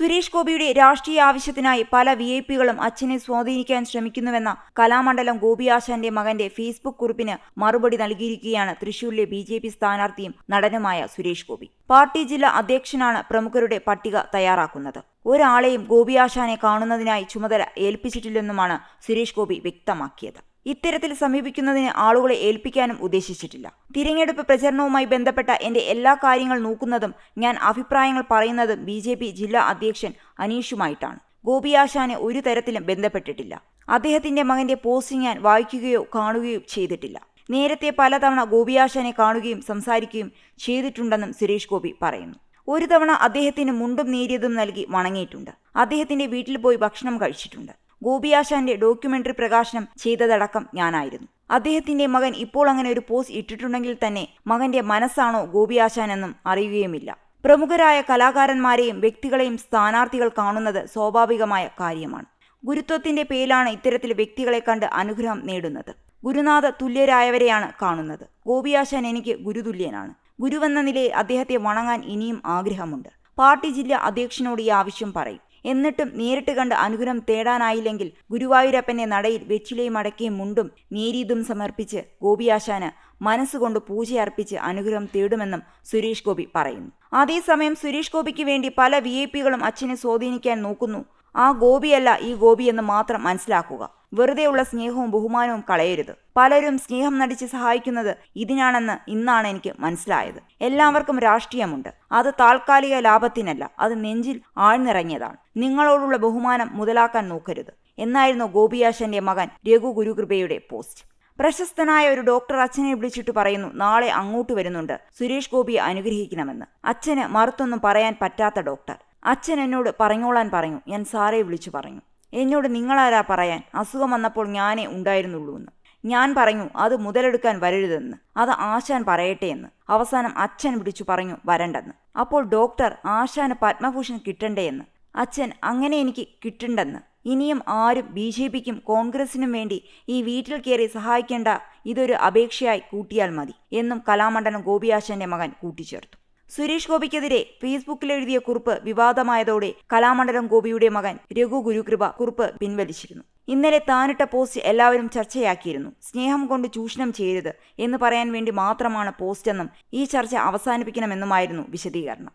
സുരേഷ് ഗോപിയുടെ രാഷ്ട്രീയ ആവശ്യത്തിനായി പല വി ഐ പികളും അച്ഛനെ സ്വാധീനിക്കാൻ ശ്രമിക്കുന്നുവെന്ന കലാമണ്ഡലം ഗോപി ആശാന്റെ മകന്റെ ഫേസ്ബുക്ക് കുറിപ്പിന് മറുപടി നൽകിയിരിക്കുകയാണ് തൃശൂരിലെ ബി ജെ പി സ്ഥാനാർത്ഥിയും നടനുമായ സുരേഷ് ഗോപി. പാർട്ടി ജില്ലാ അധ്യക്ഷനാണ് പ്രമുഖരുടെ പട്ടിക തയ്യാറാക്കുന്നത്. ഒരാളെയും ഗോപി ആശാനെ കാണുന്നതിനായി ചുമതല ഏൽപ്പിച്ചിട്ടില്ലെന്നുമാണ് സുരേഷ് ഗോപി വ്യക്തമാക്കിയത്. ഇത്തരത്തിൽ സമീപിക്കുന്നതിന് ആളുകളെ ഏൽപ്പിക്കാനും ഉദ്ദേശിച്ചിട്ടില്ല. തിരഞ്ഞെടുപ്പ് പ്രചരണവുമായി ബന്ധപ്പെട്ട എന്റെ എല്ലാ കാര്യങ്ങൾ നോക്കുന്നതും ഞാൻ അഭിപ്രായങ്ങൾ പറയുന്നതും ബി ജെ പി ജില്ലാ അധ്യക്ഷൻ അനീഷുമായിട്ടാണ്. ഗോപി ആശാനെ ഒരു തരത്തിലും ബന്ധപ്പെട്ടിട്ടില്ല. അദ്ദേഹത്തിന്റെ മകന്റെ പോസ്റ്റ് ഞാൻ വായിക്കുകയോ കാണുകയോ ചെയ്തിട്ടില്ല. നേരത്തെ പലതവണ ഗോപിയാശാനെ കാണുകയും സംസാരിക്കുകയും ചെയ്തിട്ടുണ്ടെന്നും സുരേഷ് ഗോപി പറയുന്നു. ഒരു തവണ അദ്ദേഹത്തിന് മുണ്ടും നേരിയതും നൽകി വണങ്ങിയിട്ടുണ്ട്. അദ്ദേഹത്തിന്റെ വീട്ടിൽ പോയി ഭക്ഷണം കഴിച്ചിട്ടുണ്ട്. ഗോപിയാശാന്റെ ഡോക്യുമെന്ററി പ്രകാശനം ചെയ്തതടക്കം ഞാനായിരുന്നു. അദ്ദേഹത്തിന്റെ മകൻ ഇപ്പോൾ അങ്ങനെ ഒരു പോസ്റ്റ് ഇട്ടിട്ടുണ്ടെങ്കിൽ തന്നെ മകന്റെ മനസ്സാണോ ഗോപിയാശാൻ എന്നും അറിയുകയുമില്ല. പ്രമുഖരായ കലാകാരന്മാരെയും വ്യക്തികളെയും സ്ഥാനാർത്ഥികൾ കാണുന്നത് സ്വാഭാവികമായ കാര്യമാണ്. ഗുരുത്വത്തിന്റെ പേരിലാണ് ഇത്തരത്തിൽ വ്യക്തികളെ കണ്ട് അനുഗ്രഹം നേടുന്നത്. ഗുരുനാഥ തുല്യരായവരെയാണ് കാണുന്നത്. ഗോപിയാശാൻ എനിക്ക് ഗുരുതുല്യനാണ്. ഗുരുവെന്ന നിലയിൽ അദ്ദേഹത്തെ വണങ്ങാൻ ഇനിയും ആഗ്രഹമുണ്ട്. പാർട്ടി ജില്ലാ അധ്യക്ഷനോട് ഈ ആവശ്യം പറയും. എന്നിട്ടും നേരിട്ട് കണ്ട് അനുഗ്രഹം തേടാനായില്ലെങ്കിൽ ഗുരുവായൂരപ്പന്റെ നടയിൽ വെച്ചിലയും അടക്കിയും മുണ്ടും നേരീതും സമർപ്പിച്ച് ഗോപിയാശാന് മനസ്സുകൊണ്ട് പൂജയർപ്പിച്ച് അനുഗ്രഹം തേടുമെന്നും സുരേഷ് ഗോപി പറയുന്നു. അതേസമയം സുരേഷ് ഗോപിക്ക് വേണ്ടി പല വി ഐ പികളും അച്ഛനെ സ്വാധീനിക്കാൻ നോക്കുന്നു. ആ ഗോപിയല്ല ഈ ഗോപി എന്ന് മാത്രം മനസ്സിലാക്കുക. വെറുതെയുള്ള സ്നേഹവും ബഹുമാനവും കളയരുത്. പലരും സ്നേഹം നടിച്ച് സഹായിക്കുന്നത് ഇതിനാണെന്ന് ഇന്നാണ് എനിക്ക് മനസ്സിലായത്. എല്ലാവർക്കും രാഷ്ട്രീയമുണ്ട്. അത് താൽക്കാലിക ലാഭത്തിനല്ല അത് നെഞ്ചിൽ ആഴ്ന്നിറങ്ങിയതാണ്. നിങ്ങളോടുള്ള ബഹുമാനം മുതലാക്കാൻ നോക്കരുത്. എന്നായിരുന്നു ഗോപിയാശന്റെ മകൻ രഘു ഗുരുകൃപയുടെ പോസ്റ്റ്. പ്രശസ്തനായ ഒരു ഡോക്ടർ അച്ഛനെ വിളിച്ചിട്ട് പറയുന്നു നാളെ അങ്ങോട്ട് വരുന്നുണ്ട്. സുരേഷ് ഗോപിയെ അനുഗ്രഹിക്കണമെന്ന്. അച്ഛന് മറുത്തൊന്നും പറയാൻ പറ്റാത്ത ഡോക്ടർ. അച്ഛൻ എന്നോട് പറഞ്ഞോളാൻ പറഞ്ഞു. ഞാൻ സാറെ വിളിച്ചു പറഞ്ഞു. എന്നോട് നിങ്ങളാരാ പറയാൻ? അസുഖം വന്നപ്പോൾ ഞാനേ ഉണ്ടായിരുന്നുള്ളൂ എന്ന്. ഞാൻ പറഞ്ഞു അത് മുതലെടുക്കാൻ വരരുതെന്ന്. അത് ആശാൻ പറയട്ടെ എന്ന്. അവസാനം അച്ഛൻ പിടിച്ചു പറഞ്ഞു വരണ്ടെന്ന്. അപ്പോൾ ഡോക്ടർ ആശാന് പത്മഭൂഷൺ കിട്ടണ്ടേ എന്ന്. അച്ഛൻ അങ്ങനെ എനിക്ക് കിട്ടണ്ടെന്ന്. ഇനിയും ആരും ബി ജെ പിക്കും കോൺഗ്രസിനും വേണ്ടി ഈ വീട്ടിൽ കയറി സഹായിക്കേണ്ട ഇതൊരു അപേക്ഷയായി കൂട്ടിയാൽ മതി എന്നും കലാമണ്ഡലം ഗോപിയാശന്റെ മകൻ കൂട്ടിച്ചേർത്തു. സുരേഷ് ഗോപിക്കെതിരെ ഫേസ്ബുക്കിൽ എഴുതിയ കുറിപ്പ് വിവാദമായതോടെ കലാമണ്ഡലം ഗോപിയുടെ മകൻ രഘു ഗുരുകൃപ കുറിപ്പ് പിൻവലിച്ചിരുന്നു. ഇന്നലെ താനിട്ട പോസ്റ്റ് എല്ലാവരും ചർച്ചയാക്കിയിരുന്നു. സ്നേഹം കൊണ്ട് ചൂഷണം ചെയ്യരുത് എന്ന് പറയാൻ വേണ്ടി മാത്രമാണ് പോസ്റ്റെന്നും ഈ ചർച്ച അവസാനിപ്പിക്കണമെന്നുമായിരുന്നു വിശദീകരണം.